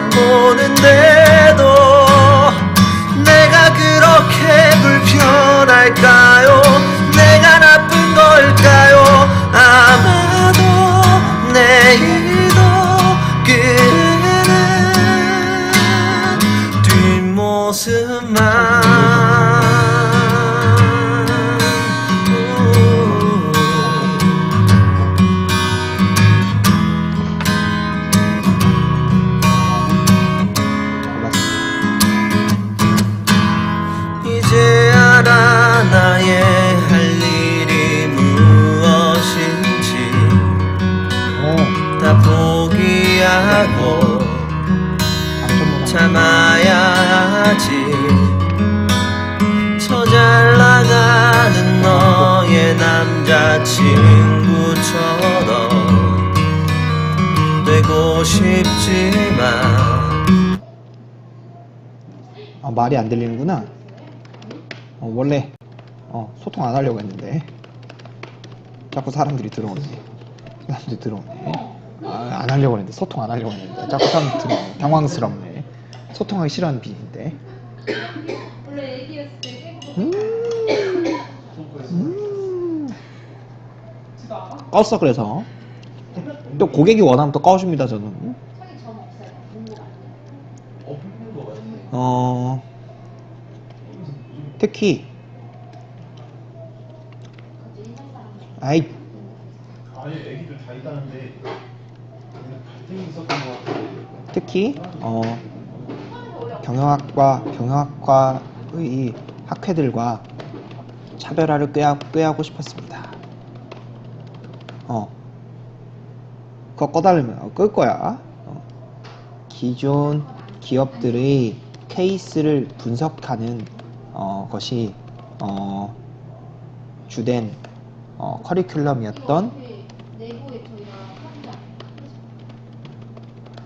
안 친구처럼 되고 싶지만 아, 말이 안 들리는구나. 어, 원래 어, 소통 안 하려고 했는데 자꾸 사람들이 들어오네. 사람들이 들어오네. 아, 안 하려고 했는데 소통 안 하려고 했는데 자꾸 사람들이 들어오네. 당황스럽네. 소통하기 싫어하는 비인데. 원래 애기였을 때 음. 음. 껐어 그래서 또 고객이 원하면 또 꺼줍니다 저는. 어 특히 아이. 특히 어 경영학과 경영학과의 학회들과 차별화를 꾀하, 꾀하고 싶었습니다. 어 그거 꺼달라면 어, 끌 거야. 어. 기존 기업들의 케이스를 분석하는 어, 것이 어, 주된 어, 커리큘럼이었던.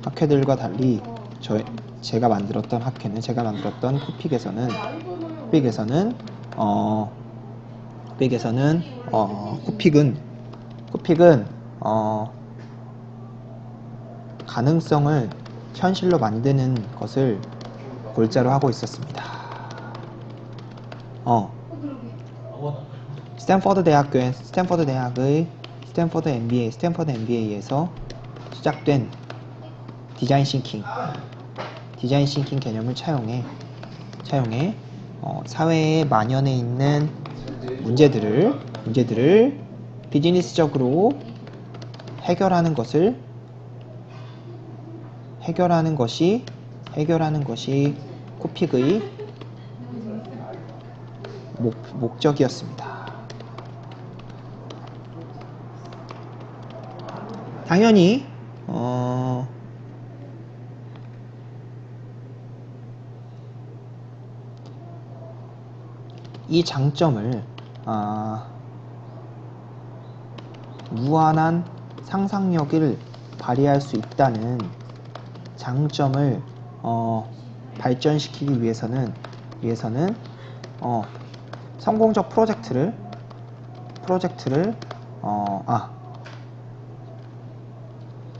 학회들과 달리 저 제가 만들었던 학회는 제가 만들었던 코픽에서는 코픽에서는 어 코픽에서는 어 코픽은 코픽은 어 가능성을 현실로 만드는 것을 골자로 하고 있었습니다. 어 스탠퍼드 대학교의 스탠퍼드 대학의 스탠퍼드 MBA 스탠퍼드 MBA에서 시작된 디자인 싱킹 디자인 싱킹 개념을 차용해 차용해 어, 사회에 만연해 있는 문제들을 문제들을 비즈니스적으로 해결하는 것을 해결하는 것이 해결하는 것이 코픽의 목, 목적이었습니다. 당연히 어, 이 장점을 아, 무한한 상상력을 발휘할 수 있다는 장점을 어, 발전시키기 위해서는 위해서는 어, 성공적 프로젝트를 프로젝트를 어, 아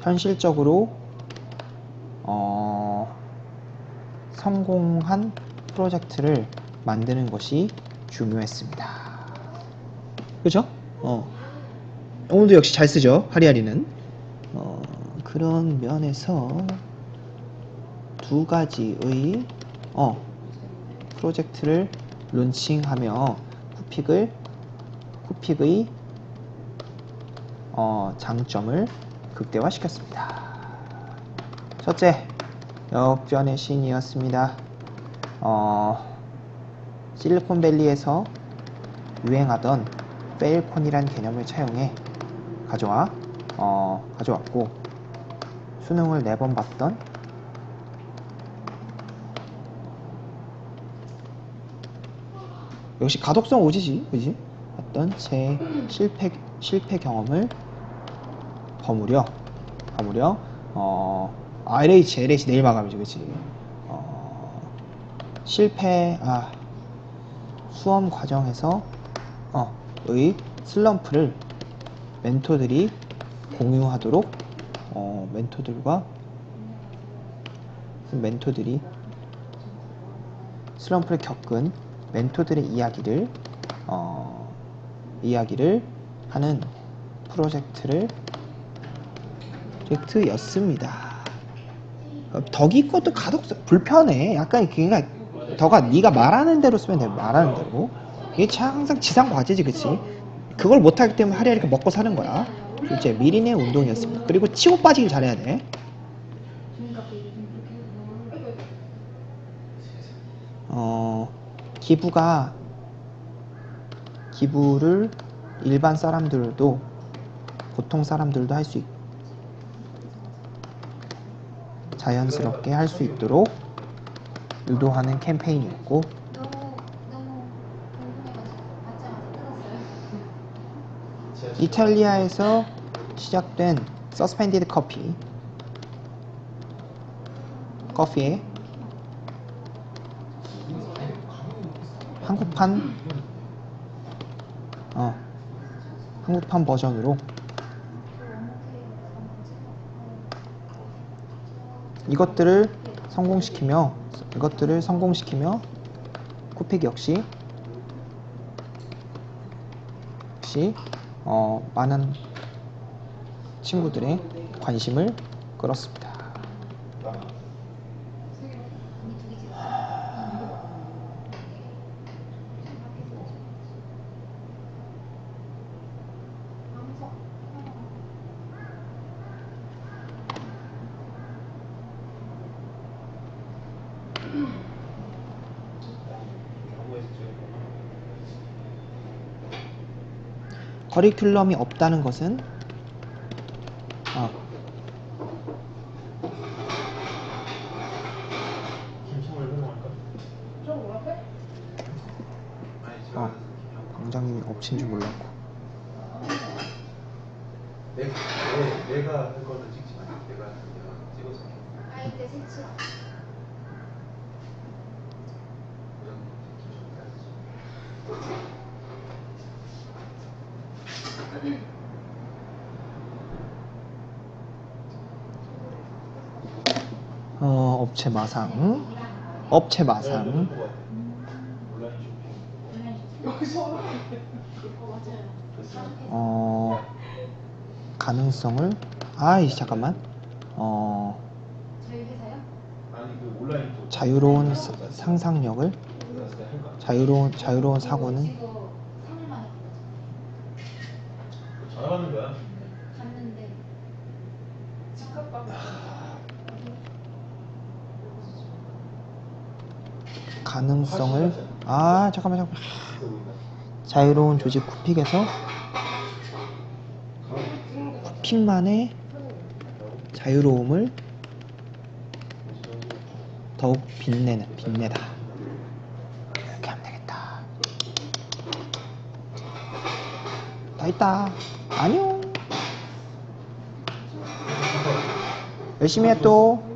현실적으로 어, 성공한 프로젝트를 만드는 것이 중요했습니다. 그죠? 어. 오늘도 역시 잘 쓰죠, 하리하리는. 어, 그런 면에서 두 가지의 어, 프로젝트를 론칭하며 쿠픽을 쿠픽의 어, 장점을 극대화시켰습니다. 첫째, 역전의 신이었습니다. 어, 실리콘밸리에서 유행하던 페일콘이란 개념을 차용해 가져와 어, 가져왔고 수능을 네 번 봤던 역시 가독성 오지지, 그지? 어떤 제 실패 실패 경험을 버무려 버무려 어 RH, LH 내일 마감이지, 그지? 어, 실패 아 수험 과정에서 어의 슬럼프를 멘토들이 공유하도록 어, 멘토들과 멘토들이 슬럼프를 겪은 멘토들의 이야기를 어, 이야기를 하는 프로젝트를 프로젝트였습니다. 어, 덕이 것도 가독 불편해. 약간 그러니까 덕아 네가 말하는 대로 쓰면 돼. 말하는 대로. 이게 참 항상 지상 과제지, 그치? 그걸 못하기 때문에 하려 이렇게 먹고 사는 거야. 이제 미리네 운동이었습니다. 그리고 치고 빠지길 잘해야 돼. 어, 기부가 기부를 일반 사람들도 보통 사람들도 할 수 있, 자연스럽게 할 수 있도록 유도하는 캠페인이었고 너무 너무 궁금해가지고 받자마자 뜯었어요. 이탈리아에서 시작된 서스펜디드 커피. 커피에 한국판 어 한국판 버전으로 이것들을 성공시키며 이것들을 성공시키며 쿠픽 역시 역시 어, 많은 친구들의 관심을 끌었습니다. 언니 두개 찍었어. 커리큘럼이 없다는 것은 어, 김치물 해먹을까? 어, 광장님이 엎친 줄 몰랐고 내, 내, 내가 할 거는 찍지 마. 내가 내가 찍어서 아이들 색칠. 어, 업체 마상 업체 마상. 어 가능성을 아이 잠깐만 어. 자유로운 사- 상상력을? 자유로운 자유로운 사고는 이거 3일 만에 잘하는 거야. 갔는데 가능성을 아 잠깐만 잠깐만. 자유로운 조직 쿠픽에서 쿠픽만의 자유로움을 더욱 빛내는 빛내다. 이렇게 하면 되겠다. 다 있다. 안녕. 열심히 해또